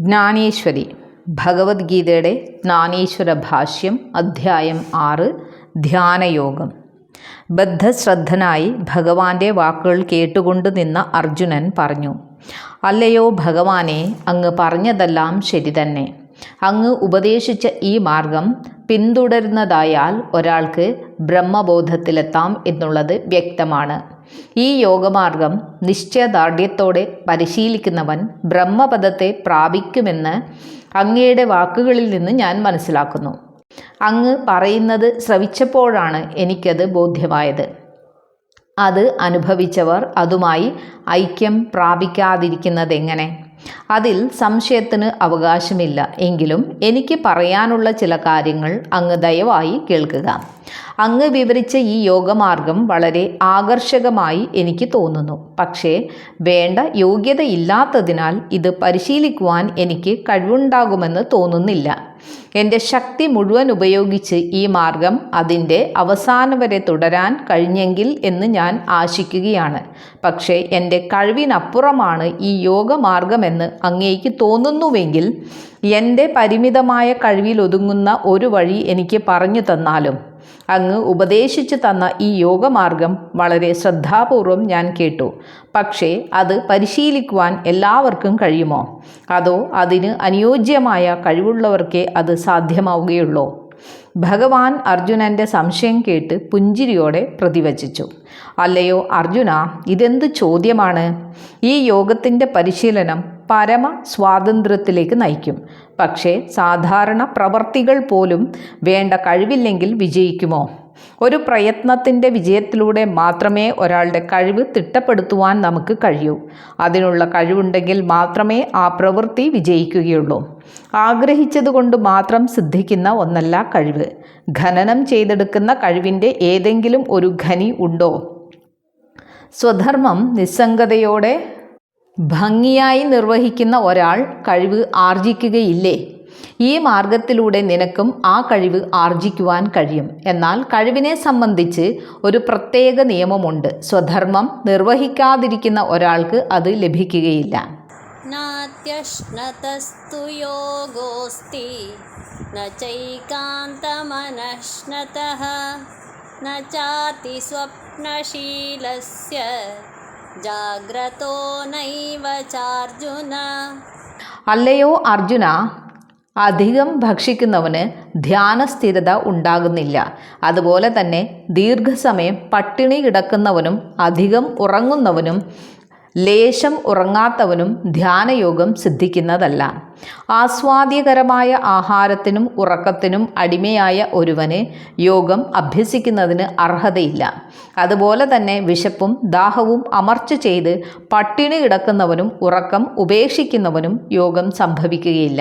ജ്ഞാനേശ്വരി ഭഗവത്ഗീതയുടെ ജ്ഞാനേശ്വര ഭാഷ്യം അധ്യായം ആറ് ധ്യാനയോഗം. ബദ്ധശ്രദ്ധനായി ഭഗവാന്റെ വാക്കുകൾ കേട്ടുകൊണ്ട് നിന്ന അർജുനൻ പറഞ്ഞു അല്ലയോ ഭഗവാനെ അങ്ങ് പറഞ്ഞതെല്ലാം ശരി തന്നെ. അങ്ങ് ഉപദേശിച്ച ഈ മാർഗം പിന്തുടരുന്നതായാൽ ഒരാൾക്ക് ബ്രഹ്മബോധത്തിലെത്താം എന്നുള്ളത് വ്യക്തമാണ്. ഈ യോഗമാർഗം നിശ്ചയദാർഢ്യത്തോടെ പരിശീലിക്കുന്നവൻ ബ്രഹ്മപദത്തെ പ്രാപിക്കുമെന്ന് അങ്ങയുടെ വാക്കുകളിൽ നിന്ന് ഞാൻ മനസ്സിലാക്കുന്നു. അങ്ങ് പറയുന്നത് ശ്രവിച്ചപ്പോഴാണ് എനിക്കത് ബോധ്യമായത്. അത് അനുഭവിച്ചവർ അതുമായി ഐക്യം പ്രാപിക്കാതിരിക്കുന്നതെങ്ങനെ? അതിൽ സംശയത്തിന് അവകാശമില്ല. എങ്കിലും എനിക്ക് പറയാനുള്ള ചില കാര്യങ്ങൾ അങ്ങ് ദയവായി കേൾക്കുക. അങ്ങ് വിവരിച്ച ഈ യോഗമാർഗം വളരെ ആകർഷകമായി എനിക്ക് തോന്നുന്നു. പക്ഷേ വേണ്ട യോഗ്യതയില്ലാത്തതിനാൽ ഇത് പരിശീലിക്കുവാൻ എനിക്ക് കഴിവുണ്ടാകുമെന്ന് തോന്നുന്നില്ല. എന്റെ ശക്തി മുഴുവൻ ഉപയോഗിച്ച് ഈ മാർഗം അതിന്റെ അവസാനം വരെ തുടരാൻ കഴിഞ്ഞെങ്കിൽ എന്ന് ഞാൻ ആശിക്കുകയാണ്. പക്ഷേ എന്റെ കഴിവിനപ്പുറമാണ് ഈ യോഗമാർഗമെന്ന് അങ്ങേക്ക് തോന്നുന്നുവെങ്കിൽ എന്റെ പരിമിതമായ കഴിവിൽ ഒതുങ്ങുന്ന ഒരു വഴി എനിക്ക് പറഞ്ഞു തന്നാലും അങ്ങ് ഉപദേശിച്ചു തന്ന ഈ യോഗമാർഗം വളരെ ശ്രദ്ധാപൂർവം ഞാൻ കേട്ടു. പക്ഷേ അത് പരിശീലിക്കുവാൻ എല്ലാവർക്കും കഴിയുമോ? അതോ അതിന് അനുയോജ്യമായ കഴിവുള്ളവർക്കേ അത് സാധ്യമാവുകയുള്ളൂ? ഭഗവാൻ അർജുനന്റെ സംശയം കേട്ട് പുഞ്ചിരിയോടെ പ്രതിവചിച്ചു. അല്ലയോ അർജുന ഇതെന്ത് ചോദ്യമാണ്? ഈ യോഗത്തിന്റെ പരിശീലനം പരമ സ്വാതന്ത്ര്യത്തിലേക്ക് നയിക്കും. പക്ഷേ സാധാരണ പ്രവർത്തികൾ പോലും വേണ്ട കഴിവില്ലെങ്കിൽ വിജയിക്കുമോ? ഒരു പ്രയത്നത്തിന്റെ വിജയത്തിലൂടെ മാത്രമേ ഒരാളുടെ കഴിവ് തിട്ടപ്പെടുത്തുവാൻ നമുക്ക് കഴിയൂ. അതിനുള്ള കഴിവുണ്ടെങ്കിൽ മാത്രമേ ആ പ്രവൃത്തി വിജയിക്കുകയുള്ളൂ. ആഗ്രഹിച്ചതുകൊണ്ട് മാത്രം സിദ്ധിക്കുന്ന ഒന്നല്ല കഴിവ്. ഖനനം ചെയ്തെടുക്കുന്ന കഴിവിന്റെ ഏതെങ്കിലും ഒരു ഖനി ഉണ്ടോ? സ്വധർമ്മം നിസ്സംഗതയോടെ ഭംഗിയായി നിർവഹിക്കുന്ന ഒരാൾ കഴിവ് ആർജിക്കുകയില്ലേ? ഈ മാർഗത്തിലൂടെ നിനക്കും ആ കഴിവ് ആർജിക്കുവാൻ കഴിയും. എന്നാൽ കഴിവിനെ സംബന്ധിച്ച് ഒരു പ്രത്യേക നിയമമുണ്ട്. സ്വധർമ്മം നിർവഹിക്കാതിരിക്കുന്ന ഒരാൾക്ക് അത് ലഭിക്കുകയില്ല. നാത്യശ്നതസ്തു ജാഗ്രതോ നൈവ ചാർജുന അല്ലയോ അർജുന അധികം ഭക്ഷിക്കുന്നവന് ധ്യാനസ്ഥിരത ഉണ്ടാകുന്നില്ല. അതുപോലെ തന്നെ ദീർഘസമയം പട്ടിണി കിടക്കുന്നവനും അധികം ഉറങ്ങുന്നവനും ലേശം ഉറങ്ങാത്തവനും ധ്യാനയോഗം സിദ്ധിക്കുന്നതല്ല. ആസ്വാദ്യകരമായ ആഹാരത്തിനും ഉറക്കത്തിനും അടിമയായ ഒരുവന് യോഗം അഭ്യസിക്കുന്നതിന് അർഹതയില്ല. അതുപോലെ തന്നെ വിശപ്പും ദാഹവും അമർച്ച ചെയ്ത് പട്ടിണി കിടക്കുന്നവനും ഉറക്കം ഉപേക്ഷിക്കുന്നവനും യോഗം സംഭവിക്കുകയില്ല.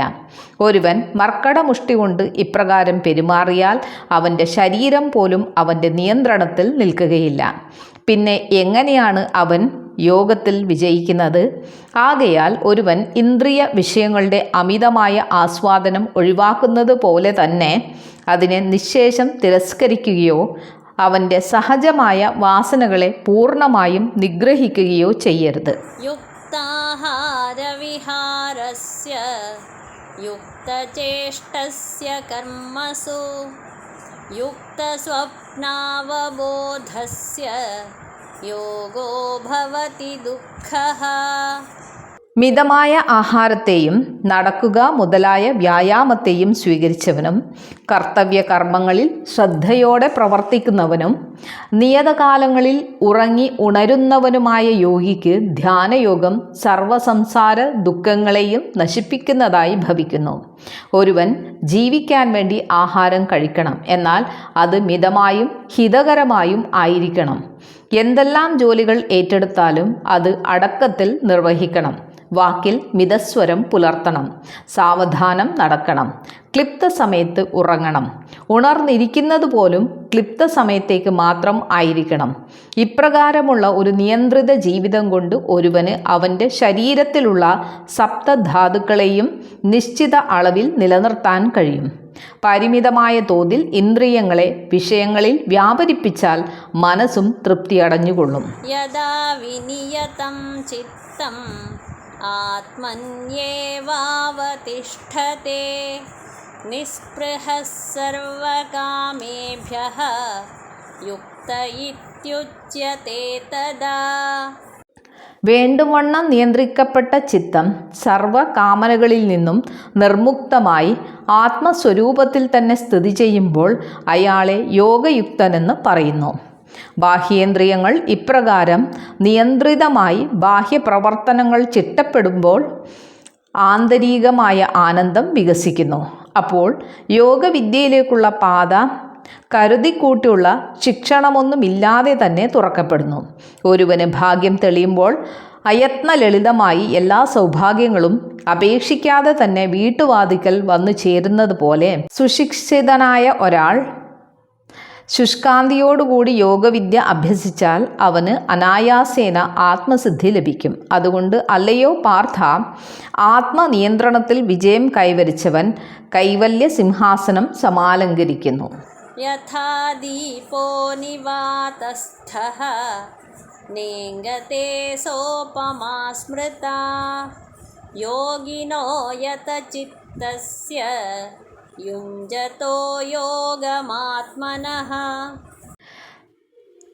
ഒരുവൻ മർക്കടമുഷ്ടി കൊണ്ട് ഇപ്രകാരം പെരുമാറിയാൽ അവന്റെ ശരീരം പോലും അവന്റെ നിയന്ത്രണത്തിൽ നിൽക്കുകയില്ല. പിന്നെ എങ്ങനെയാണ് അവൻ യോഗത്തിൽ വിജയിക്കുന്നത്? ആകയാൽ ഒരുവൻ ഇന്ദ്രിയ വിഷയങ്ങളുടെ അമിതമായ ആസ്വാദനം ഒഴിവാക്കുന്നത് പോലെ തന്നെ അതിനെ നിശേഷം തിരസ്കരിക്കുകയോ അവന്റെ സഹജമായ വാസനകളെ പൂർണമായും നിഗ്രഹിക്കുകയോ ചെയ്യരുത്. യുക്തചേഷ്ടസ്യ കർമ്മസു. युक्तस्वप्नावबोधस्य योगो भवति दुःखः। മിതമായ ആഹാരത്തെയും നടക്കുക മുതലായ വ്യായാമത്തെയും സ്വീകരിച്ചവനും കർത്തവ്യ കർമ്മങ്ങളിൽ ശ്രദ്ധയോടെ പ്രവർത്തിക്കുന്നവനും നിയതകാലങ്ങളിൽ ഉറങ്ങി ഉണരുന്നവനുമായ യോഗിക്ക് ധ്യാനയോഗം സർവസംസാര ദുഃഖങ്ങളെയും നശിപ്പിക്കുന്നതായി ഭവിക്കുന്നു. ഒരുവൻ ജീവിക്കാൻ വേണ്ടി ആഹാരം കഴിക്കണം എന്നാൽ അത് മിതമായും ഹിതകരമായും ആയിരിക്കണം. എന്തെല്ലാം ജോലികൾ ഏറ്റെടുത്താലും അത് അടക്കത്തിൽ നിർവഹിക്കണം. വാക്കിൽ മിതസ്വരം പുലർത്തണം. സാവധാനം നടക്കണം. ക്ലിപ്ത സമയത്ത് ഉറങ്ങണം. ഉണർന്നിരിക്കുന്നത് പോലും ക്ലിപ്ത സമയത്തേക്ക് മാത്രം ആയിരിക്കണം. ഇപ്രകാരമുള്ള ഒരു നിയന്ത്രിത ജീവിതം കൊണ്ട് ഒരുവന് അവന്റെ ശരീരത്തിലുള്ള സപ്തധാതുക്കളെയും നിശ്ചിത അളവിൽ നിലനിർത്താൻ കഴിയും. പരിമിതമായ തോതിൽ ഇന്ദ്രിയങ്ങളെ വിഷയങ്ങളിൽ വ്യാപരിപ്പിച്ചാൽ മനസ്സും തൃപ്തിയടഞ്ഞുകൊള്ളും. ചിത്തം आत्मन्येवावतिष्ठते निःस्पृहः सर्वकामेभ्यः युक्त इत्युच्यते तदा വേണ്ടുവണ്ണം നിയന്ത്രിക്കപ്പെട്ട ചിത്തം സർവ കാമനകളിൽ നിന്നും നിർമുക്തമായി ആത്മസ്വരൂപത്തിൽ തന്നെ സ്ഥിതി ചെയ്യുമ്പോൾ അയാളെ യോഗയുക്തനെന്ന് പറയുന്നു ബാഹ്യേന്ദ്രിയങ്ങൾ ഇപ്രകാരം നിയന്ത്രിതമായി ബാഹ്യപ്രവർത്തനങ്ങൾ ചിട്ടപ്പെടുമ്പോൾ ആന്തരികമായ ആനന്ദം വികസിക്കുന്നു. അപ്പോൾ യോഗവിദ്യയിലേക്കുള്ള പാത കരുതിക്കൂട്ടിയുള്ള ശിക്ഷണമൊന്നുമില്ലാതെ തന്നെ തുറക്കപ്പെടുന്നു. ഒരുവന് ഭാഗ്യം തെളിയുമ്പോൾ അയത്ന ലളിതമായി എല്ലാ സൗഭാഗ്യങ്ങളും അപേക്ഷിക്കാതെ തന്നെ വീട്ടുവാതിക്കൽ വന്നു ചേരുന്നത് പോലെ സുശിക്ഷിതനായ ഒരാൾ ശുഷ്കാന്തിയോടുകൂടി യോഗവിദ്യ അഭ്യസിച്ചാൽ അവന് അനായാസേന ആത്മസിദ്ധി ലഭിക്കും. അതുകൊണ്ട് അല്ലയോ പാർത്ഥ ആത്മനിയന്ത്രണത്തിൽ വിജയം കൈവരിച്ചവൻ കൈവല്യ സിംഹാസനം സമാലങ്കരിക്കുന്നു യഥാ യോഗിനോ യത ചിത്തസ്യ യുഞ്ജതോ യോഗമാത്മനഃ.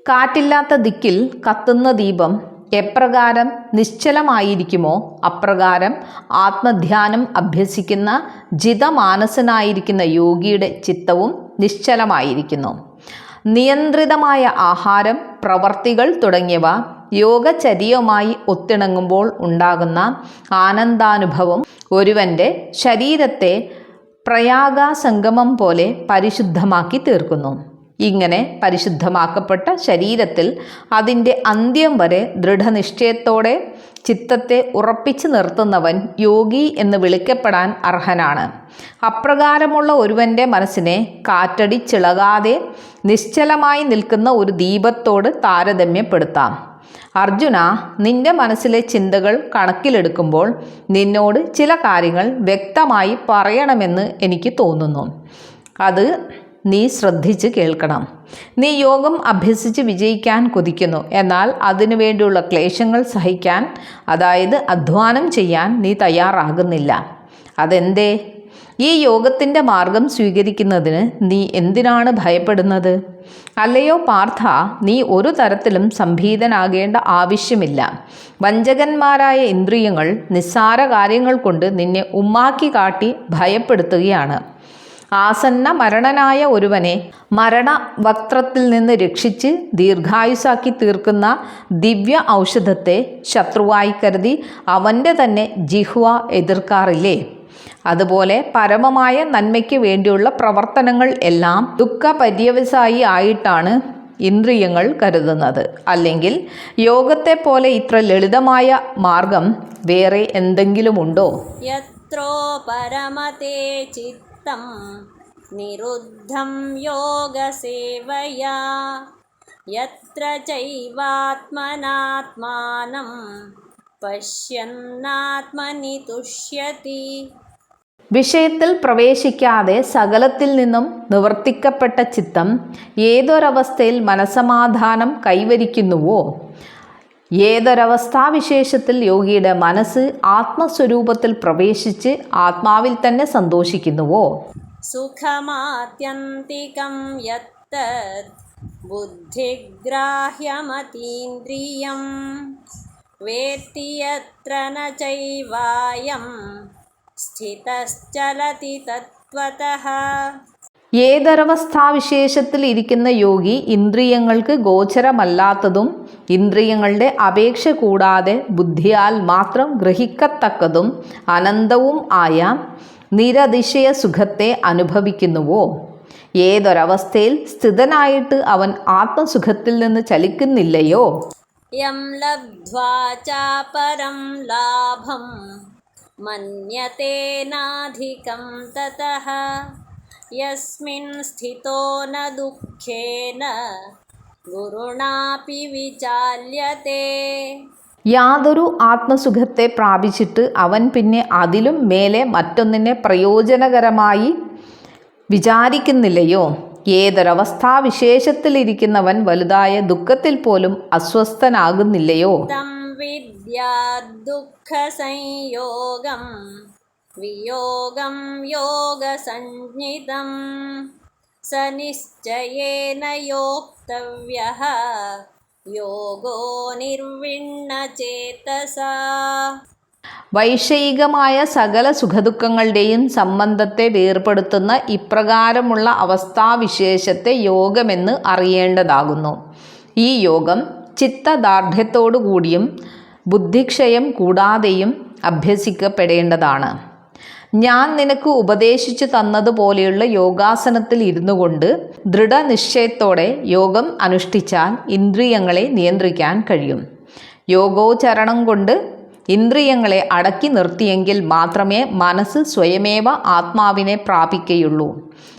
കാറ്റില്ലാത്ത ദിക്കിൽ കത്തുന്ന ദീപം എപ്രകാരം നിശ്ചലമായിരിക്കുമോ? അപ്രകാരം ആത്മധ്യാനം അഭ്യസിക്കുന്ന ജിതമാനസനായിരിക്കുന്ന യോഗിയുടെ ചിത്തവും നിശ്ചലമായിരിക്കുന്നു. നിയന്ത്രിതമായ ആഹാരം പ്രവർത്തികൾ തുടങ്ങിയവ യോഗചര്യവുമായി ഒത്തിണങ്ങുമ്പോൾ ഉണ്ടാകുന്ന ആനന്ദാനുഭവം ഒരുവന്റെ ശരീരത്തെ പ്രയാഗാസംഗമം പോലെ പരിശുദ്ധമാക്കി തീർക്കുന്നു. ഇങ്ങനെ പരിശുദ്ധമാക്കപ്പെട്ട ശരീരത്തിൽ അതിന്റെ അന്ത്യം വരെ ദൃഢനിശ്ചയത്തോടെ ചിത്തത്തെ ഉറപ്പിച്ചു നിർത്തുന്നവൻ യോഗി എന്ന് വിളിക്കപ്പെടാൻ അർഹനാണ്. അപ്രകാരമുള്ള ഒരുവന്റെ മനസ്സിനെ കാറ്റടിച്ചിളകാതെ നിശ്ചലമായി നിൽക്കുന്ന ഒരു ദീപത്തോട് താരതമ്യപ്പെടുത്താം. അർജുന നിന്റെ മനസ്സിലെ ചിന്തകൾ കണക്കിലെടുക്കുമ്പോൾ നിന്നോട് ചില കാര്യങ്ങൾ വ്യക്തമായി പറയണമെന്ന് എനിക്ക് തോന്നുന്നു. അത് നീ ശ്രദ്ധിച്ച് കേൾക്കണം. നീ യോഗം അഭ്യസിച്ച് വിജയിക്കാൻ കൊതിക്കുന്നു. എന്നാൽ അതിനു വേണ്ടിയുള്ള ക്ലേശങ്ങൾ സഹിക്കാൻ അതായത് അധ്വാനം ചെയ്യാൻ നീ തയ്യാറാകുന്നില്ല. അതെന്തേ? ഈ യോഗത്തിന്റെ മാർഗം സ്വീകരിക്കുന്നതിന് നീ എന്തിനാണ് ഭയപ്പെടുന്നത്? അല്ലയോ പാർത്ഥ നീ ഒരു തരത്തിലും സംഭീതനാകേണ്ട ആവശ്യമില്ല. വഞ്ചകന്മാരായ ഇന്ദ്രിയങ്ങൾ നിസ്സാര കാര്യങ്ങൾ കൊണ്ട് നിന്നെ ഉമ്മാക്കി കാട്ടി ഭയപ്പെടുത്തുകയാണ്. ആസന്ന മരണനായ ഒരുവനെ മരണ വക്രത്തിൽ നിന്ന് രക്ഷിച്ച് ദീർഘായുസാക്കി തീർക്കുന്ന ദിവ്യ ഔഷധത്തെ ശത്രുവായി കരുതി അവന്റെ തന്നെ ജിഹ്വ എതിർക്കാറില്ലേ? അതുപോലെ പരമമായ നന്മയ്ക്ക് വേണ്ടിയുള്ള പ്രവർത്തനങ്ങൾ എല്ലാം ദുഃഖ പര്യവസായി ആയിട്ടാണ് ഇന്ദ്രിയങ്ങൾ കരുതുന്നത്. അല്ലെങ്കിൽ യോഗത്തെ പോലെ ഇത്ര ലളിതമായ മാർഗം വേറെ എന്തെങ്കിലുമുണ്ടോ? പരമതേ ചിത്തം നിരുദ്ധം യോഗസേവയാ. യത്ര ചൈവാത്മനാത്മാനം പശ്യന്നാത്മനി തുഷ്യതി. വിഷയത്തിൽ പ്രവേശിക്കാതെ സകലത്തിൽ നിന്നും നിവർത്തിക്കപ്പെട്ട ചിത്തം ഏതൊരവസ്ഥയിൽ മനസമാധാനം കൈവരിക്കുന്നുവോ? ഏതൊരവസ്ഥാവിശേഷത്തിൽ യോഗിയുടെ മനസ്സ് ആത്മസ്വരൂപത്തിൽ പ്രവേശിച്ച് ആത്മാവിൽ തന്നെ സന്തോഷിക്കുന്നുവോ? സുഖമാത്യന്തികം ബുദ്ധിഗ്രാഹ്യമതീന്ദ്രിയം വേത്തിയത്ര നൈവായം സ്ഥിതശ്ചലതി തത്വതഃ ഏതരവസ്ഥാവിശേഷത്തിൽ ഇരിക്കുന്ന യോഗി ഇന്ദ്രിയങ്ങൾക്ക് ഗോചരമല്ലാത്തതും ഇന്ദ്രിയങ്ങളുടെ അപേക്ഷ കൂടാതെ ബുദ്ധിയാൽ മാത്രം ഗ്രഹിക്കത്തക്കതും അനന്തവും ആയ നിരതിശയ സുഖത്തെ അനുഭവിക്കുന്നുവോ? ഏതൊരവസ്ഥയിൽ സ്ഥിതനായിട്ട് അവൻ ആത്മസുഖത്തിൽ നിന്ന് ചലിക്കുന്നില്ലയോ? യം ലബ്ധ്വാ ചാപരം ലാഭം. मन्यते नाधिकं ततः यस्मिन् स्थितो न दुःखेन गुरुणापि विचाल्यते യാതൊരു ആത്മസുഖത്തെ പ്രാപിച്ചിട്ട് അവൻ പിന്നെ അതിലും മേലെ മറ്റൊന്നിനെ പ്രയോജനകരമായി വിചാരിക്കുന്നില്ലയോ ഏതൊരവസ്ഥാവിശേഷത്തിലിരിക്കുന്നവൻ വലുതായ ദുഃഖത്തിൽ പോലും അസ്വസ്ഥനാകുന്നില്ലയോ तं विद्याद्दुःखसंयोगं वियोगं योगसञ्ज्ञितं स निश्चयेन योक्तव्यः योगो निर्विण्णचेतसा വൈഷയികമായ സകല സുഖദുഃഖങ്ങളുടെയും സംബന്ധത്തെ വേർപെടുത്തുന്ന ഇപ്രകാരമുള്ള അവസ്ഥാവിശേഷത്തെ യോഗമെന്ന് അറിയേണ്ടതാകുന്നു ഈ യോഗം ചിത്തദാർഢ്യത്തോടുകൂടിയും ബുദ്ധിക്ഷയം കൂടാതെയും അഭ്യസിക്കപ്പെടേണ്ടതാണ്. ഞാൻ നിനക്ക് ഉപദേശിച്ചു തന്നതുപോലെയുള്ള യോഗാസനത്തിൽ ഇരുന്നു കൊണ്ട് ദൃഢനിശ്ചയത്തോടെ യോഗം അനുഷ്ഠിച്ചാൽ ഇന്ദ്രിയങ്ങളെ നിയന്ത്രിക്കാൻ കഴിയും. യോഗോചരണം കൊണ്ട് ഇന്ദ്രിയങ്ങളെ അടക്കി നിർത്തിയെങ്കിൽ മാത്രമേ മനസ്സ് സ്വയമേവ ആത്മാവിനെ പ്രാപിക്കുകയുള്ളൂ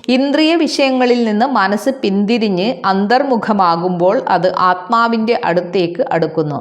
ഇന്ദ്രിയ വിഷയങ്ങളിൽ നിന്ന് മനസ്സ് പിന്തിരിഞ്ഞ് അന്തർമുഖമാകുമ്പോൾ അത് ആത്മാവിന്റെ അടുത്തേക്ക് അടുക്കുന്നു.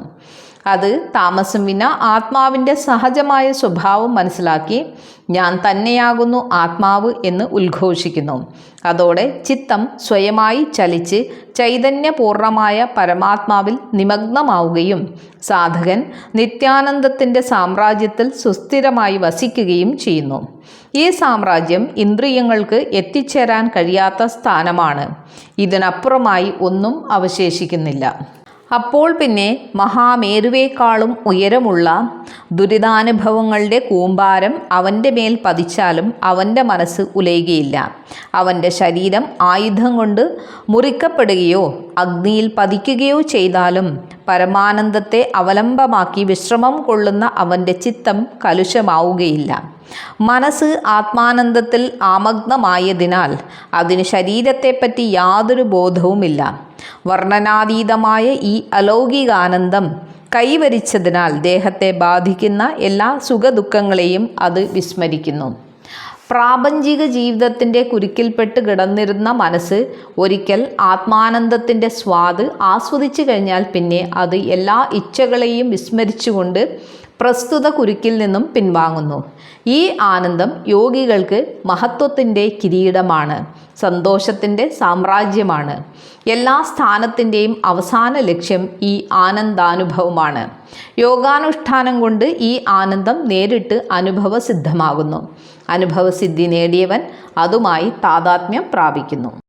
അത് താമസം വിന ആത്മാവിന്റെ സഹജമായ സ്വഭാവം മനസ്സിലാക്കി ഞാൻ തന്നെയാകുന്നു ആത്മാവ് എന്ന് ഉദ്ഘോഷിക്കുന്നു. അതോടെ ചിത്തം സ്വയമായി ചലിച്ച് ചൈതന്യപൂർണമായ പരമാത്മാവിൽ നിമഗ്നമാവുകയും സാധകൻ നിത്യാനന്ദത്തിന്റെ സാമ്രാജ്യത്തിൽ സുസ്ഥിരമായി വസിക്കുകയും ചെയ്യുന്നു. ഈ സാമ്രാജ്യം ഇന്ദ്രിയങ്ങൾക്ക് എത്തിച്ചേരാൻ കഴിയാത്ത സ്ഥാനമാണ്. ഇതിനപ്പുറമായി ഒന്നും അവശേഷിക്കുന്നില്ല. അപ്പോൾ പിന്നെ മഹാമേരുവേക്കാളും ഉയരമുള്ള ദുരിതാനുഭവങ്ങളുടെ കൂമ്പാരം അവന്റെ മേൽ പതിച്ചാലും അവന്റെ മനസ്സ് ഉലയുകയില്ല. അവന്റെ ശരീരം ആയുധം കൊണ്ട് മുറിക്കപ്പെടുകയോ അഗ്നിയിൽ പതിക്കുകയോ ചെയ്താലും പരമാനന്ദത്തെ അവലംബമാക്കി വിശ്രമം കൊള്ളുന്ന അവന്റെ ചിത്തം കലുഷമാവുകയില്ല മനസ്സ് ആത്മാനന്ദത്തിൽ ആമഗ്നമായതിനാൽ അതിന് ശരീരത്തെപ്പറ്റി യാതൊരു ബോധവുമില്ല. വർണനാതീതമായ ഈ അലൗകികാനന്ദം കൈവരിച്ചതിനാൽ ദേഹത്തെ ബാധിക്കുന്ന എല്ലാ സുഖദുഃഖങ്ങളെയും അത് വിസ്മരിക്കുന്നു. പ്രാപഞ്ചിക ജീവിതത്തിന്റെ കുരുക്കിൽപ്പെട്ട് കിടന്നിരുന്ന മനസ്സ് ഒരിക്കൽ ആത്മാനന്ദത്തിന്റെ സ്വാദ് ആസ്വദിച്ചു കഴിഞ്ഞാൽ പിന്നെ അത് എല്ലാ ഇച്ഛകളെയും വിസ്മരിച്ചുകൊണ്ട് പ്രസ്തുത കുരുക്കിൽ നിന്നും പിൻവാങ്ങുന്നു. ഈ ആനന്ദം യോഗികൾക്ക് മഹത്വത്തിന്റെ കിരീടമാണ് സന്തോഷത്തിന്റെ സാമ്രാജ്യമാണ്. എല്ലാ സ്ഥാനത്തിന്റെയും അവസാന ലക്ഷ്യം ഈ ആനന്ദാനുഭവമാണ്. യോഗാനുഷ്ഠാനം കൊണ്ട് ഈ ആനന്ദം നേരിട്ട് അനുഭവസിദ്ധമാകുന്നു. അനുഭവസിദ്ധി നേടിയവൻ അതുമായി താതാത്മ്യം പ്രാപിക്കുന്നു.